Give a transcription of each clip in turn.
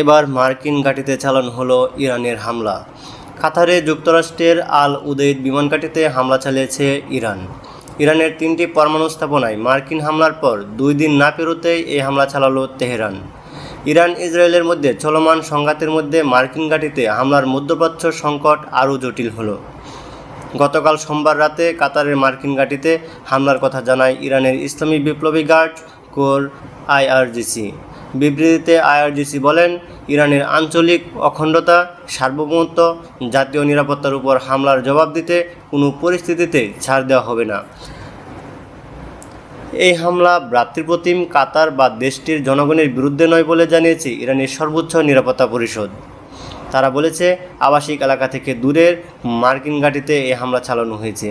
এবার মার্কিন ঘাঁটিতে চালানো হলো ইরানের হামলা। কাতারে যুক্তরাষ্ট্রের আল উদেইদ বিমান ঘাঁটিতে হামলা চালিয়েছে ইরান। ইরানের তিনটি পরমাণু স্থাপনায় মার্কিন হামলার পর দুই দিন না পেরোতেই এই হামলা চালালো তেহরান। ইরান ইসরায়েলের মধ্যে চলমান সংঘাতের মধ্যে মার্কিন ঘাঁটিতে হামলার মধ্যপ্রাচ্য সংকট আরও জটিল হলো। গতকাল সোমবার রাতে কাতারের মার্কিন ঘাঁটিতে হামলার কথা জানায় ইরানের ইসলামী বিপ্লবী গার্ড কোর আইআরজিসি। বিবৃতিতে আইআরজিসি বলেন, ইরানের আঞ্চলিক অখণ্ডতা, সার্বভৌমত্ব, জাতীয় নিরাপত্তার উপর হামলার জবাব দিতে কোনো পরিস্থিতিতে ছাড় দেওয়া হবে না। এই হামলা ভ্রাতৃপ্রতিম কাতার বা দেশটির জনগণের বিরুদ্ধে নয় বলে জানিয়েছে ইরানের সর্বোচ্চ নিরাপত্তা পরিষদ। তারা বলেছে, আবাসিক এলাকা থেকে দূরের মার্কিন ঘাঁটিতে এই হামলা চালানো হয়েছে।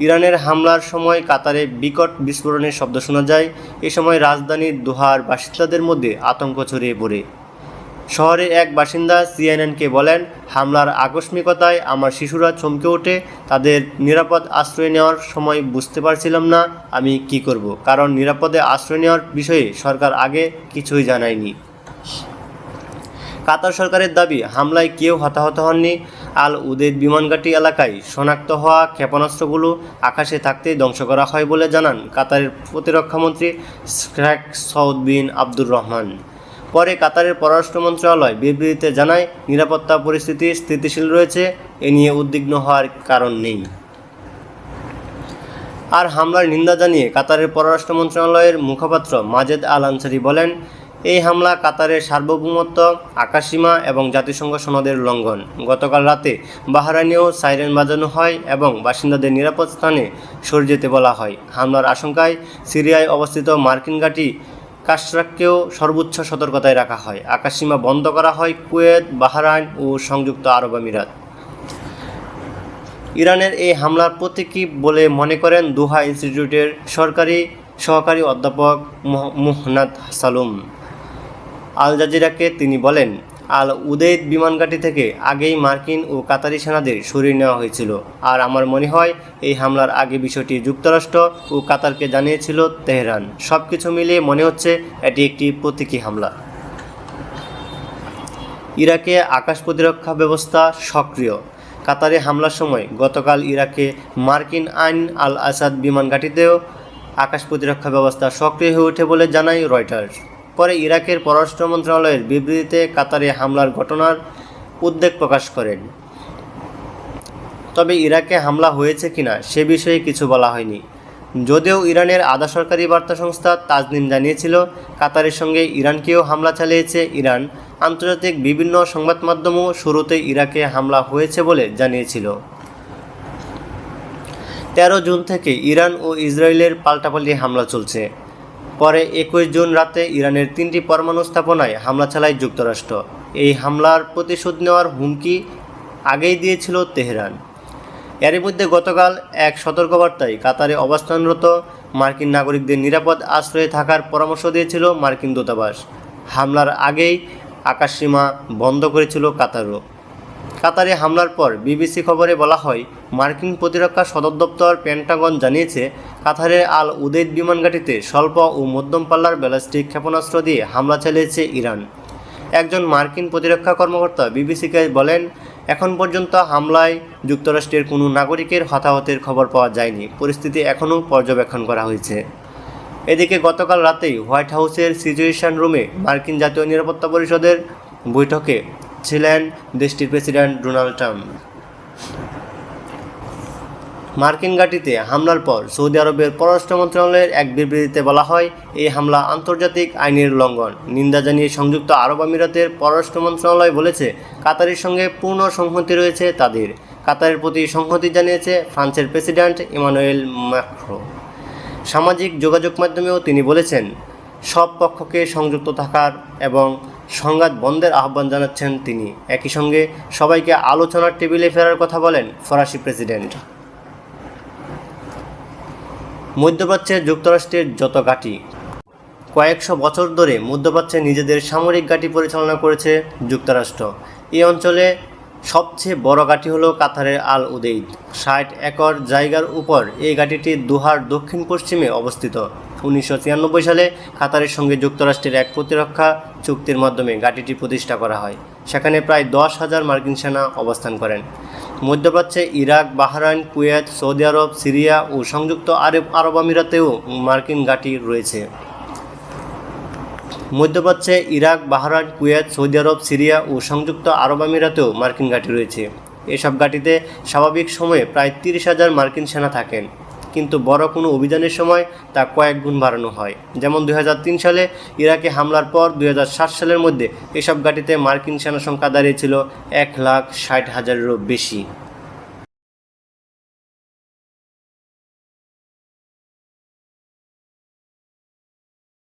ইরানের হামলার সময় কাতারে বিকট বিস্ফোরণের শব্দ শোনা যায়। এ সময় রাজধানীর দোহার বাসিন্দাদের মধ্যে আতঙ্ক ছড়িয়ে পড়ে। শহরে এক বাসিন্দা সিএনএনকে বলেন, হামলার আকস্মিকতায় আমার শিশুরা চমকে ওঠে। তাদের নিরাপদ আশ্রয় নেওয়ার সময় বুঝতে পারছিলাম না আমি কি করব। কারণ নিরাপদে আশ্রয় নেওয়ার বিষয়ে সরকার আগে কিছুই জানায়নি। কাতার সরকারের দাবি, হামলায় কেউ হতাহত হননি। আল উদেদ বিমানঘাটি এলাকায় শনাক্ত হওয়া ক্ষেপণাস্ত্রগুলো আকাশে থাকতেই ধ্বংস করা হয় বলে জানান কাতারের প্রতিরক্ষামন্ত্রী শেখ সৌদ বিন আব্দুর রহমান। পরে কাতারের পররাষ্ট্র মন্ত্রণালয় বিবৃতিতে জানায়, নিরাপত্তা পরিস্থিতি স্থিতিশীল রয়েছে, এ নিয়ে উদ্বিগ্ন হওয়ার কারণ নেই। আর হামলার নিন্দা জানিয়ে কাতারের পররাষ্ট্র মন্ত্রণালয়ের মুখপাত্র মাজেদ আল আনসারি বলেন এই হামলা কাতারের সার্বভৌমত্ব, আকাশসীমা এবং জাতিসংঘ সনদের লঙ্ঘন। গতকাল রাতে বাহারাইনেও সাইরেন বাজানো হয় এবং বাসিন্দাদের নিরাপদ স্থানে সরে যেতে বলা হয়। হামলার আশঙ্কায় সিরিয়ায় অবস্থিত মার্কিন ঘাঁটি কাশরাককেও সর্বোচ্চ সতর্কতায় রাখা হয়। আকাশসীমা বন্ধ করা হয় কুয়েত, বাহরাইন ও সংযুক্ত আরব আমিরাত। ইরানের এই হামলার প্রতীকী বলে মনে করেন দোহা ইনস্টিটিউটের সরকারি সহকারী অধ্যাপক মোহ- মুহনাদ সালুম। আল জাজিরাকে তিনি বলেন, আল উদেদ বিমানঘাটি থেকে আগেই মার্কিন ও কাতারি সেনাদের সরিয়ে নেওয়া হয়েছিল। আর আমার মনে হয়, এই হামলার আগে বিষয়টি যুক্তরাষ্ট্র ও কাতারকে জানিয়েছিল তেহরান। সব কিছু মিলিয়ে মনে হচ্ছে, এটি একটি প্রতীকী হামলা। ইরাকে আকাশ প্রতিরক্ষা ব্যবস্থা সক্রিয়। কাতারে হামলার সময় গতকাল ইরাকে মার্কিন আইন আল আসাদ বিমান ঘাঁটিতেও আকাশ প্রতিরক্ষা ব্যবস্থা সক্রিয় হয়ে ওঠে বলে জানায় রয়টার্স। পরে ইরাকের পররাষ্ট্র মন্ত্রণালয়ের বিবৃতিতে কাতারে হামলার ঘটনার উদ্বেগ প্রকাশ করেন। তবে ইরাকে হামলা হয়েছে কিনা সে বিষয়ে কিছু বলা হয়নি। যদিও ইরানের আধা সরকারি বার্তা সংস্থা তাজনিম জানিয়েছিল, কাতারের সঙ্গে ইরানকেও হামলা চালিয়েছে ইরান। আন্তর্জাতিক বিভিন্ন সংবাদ মাধ্যমও শুরুতে ইরাকে হামলা হয়েছে বলে জানিয়েছিল। তেরো জুন থেকে ইরান ও ইসরায়েলের পাল্টাপাল্টি হামলা চলছে। পরে একুশ জুন রাতে ইরানের তিনটি পরমাণু স্থাপনায় হামলা চালায় যুক্তরাষ্ট্র। এই হামলার প্রতিশোধ নেওয়ার হুমকি আগেই দিয়েছিল তেহরান। এরই মধ্যে গতকাল এক সতর্কবার্তায় কাতারে অবস্থানরত মার্কিন নাগরিকদের নিরাপদ আশ্রয়ে থাকার পরামর্শ দিয়েছিল মার্কিন দূতাবাস। হামলার আগেই আকাশসীমা বন্ধ করেছিল কাতারও। কাতারে হামলার পর বিবিসি খবরে বলা হয়, মার্কিন প্রতিরক্ষা সদর দপ্তর পেন্টাগন জানিয়েছে কাতারের আল উদেদ বিমানঘাটিতে স্বল্প ও মধ্যম পাল্লার ব্যালিস্টিক ক্ষেপণাস্ত্র দিয়ে হামলা চালিয়েছে ইরান। একজন মার্কিন প্রতিরক্ষা কর্মকর্তা বিবিসিকে বলেন, এখন পর্যন্ত হামলায় যুক্তরাষ্ট্রের কোনো নাগরিকের হতাহতের খবর পাওয়া যায়নি। পরিস্থিতি এখনও পর্যবেক্ষণ করা হয়েছে। এদিকে গতকাল রাতেই হোয়াইট হাউসের সিচুয়েশন রুমে মার্কিন জাতীয় নিরাপত্তা পরিষদের বৈঠকে ছিলেন দেশটির প্রেসিডেন্ট ডোনাল্ড ট্রাম্প। মার্কিন ঘাঁটিতে হামলার পর সৌদি আরবের পররাষ্ট্র মন্ত্রণালয়ের এক বিবৃতিতে বলা হয়, এই হামলা আন্তর্জাতিক আইনের লঙ্ঘন। নিন্দা জানিয়ে সংযুক্ত আরব আমিরাতের পররাষ্ট্র মন্ত্রণালয় বলেছে, কাতারের সঙ্গে পূর্ণ সংহতি রয়েছে তাদের। কাতারের প্রতি সংহতি জানিয়েছে ফ্রান্সের প্রেসিডেন্ট ইমানুয়েল ম্যাক্রো। সামাজিক যোগাযোগ মাধ্যমেও তিনি বলেছেন, সব পক্ষকে সংযুক্ত থাকার এবং সংঘাত বন্ধের আহ্বান জানাচ্ছেন তিনি। একই সঙ্গে সবাইকে আলোচনার টেবিলে ফেরার কথা বলেন ফরাসি প্রেসিডেন্ট। মধ্যপ্রাচ্যে যুক্তরাষ্ট্রের যত ঘাঁটি। কয়েকশো বছর ধরে মধ্যপ্রাচ্যে নিজেদের সামরিক ঘাঁটি পরিচালনা করেছে যুক্তরাষ্ট্র। এই অঞ্চলে সবচেয়ে বড় ঘাঁটি হলো কাতারের আল উদেইদ। ষাট একর জায়গার উপর এই ঘাঁটিটি দোহার দক্ষিণ পশ্চিমে অবস্থিত। উনিশশো ছিয়ানব্বই সালে কাতারের সঙ্গে যুক্তরাষ্ট্রের এক প্রতিরক্ষা চুক্তির মাধ্যমে ঘাঁটিটি প্রতিষ্ঠা করা হয়। সেখানে প্রায় দশ হাজার মার্কিন সেনা অবস্থান করেন। মধ্যপ্রাচ্যে ইরাক, বাহরাইন, কুয়েত, সৌদি আরব, সিরিয়া ও সংযুক্ত আরব আরব আমিরাতেও মার্কিন ঘাঁটি রয়েছে। মধ্যপ্রাচ্যে ইরাক, বাহরাইন, কুয়েত, সৌদি আরব, সিরিয়া ও সংযুক্ত আরব আমিরাতেও মার্কিন ঘাঁটি রয়েছে। এসব ঘাঁটিতে স্বাভাবিক সময়ে প্রায় তিরিশ হাজার মার্কিন সেনা থাকেন। কিন্তু বড় কোনো অভিযানের সময় তা কয়েক গুণ বাড়ানো হয়। যেমন দুই হাজার তিন সালে ইরাকে হামলার পর দু হাজার সাত সালের মধ্যে এসব ঘাঁটিতে মার্কিন সেনা সংখ্যা দাঁড়িয়েছিল এক লাখ ষাট হাজারেরও বেশি।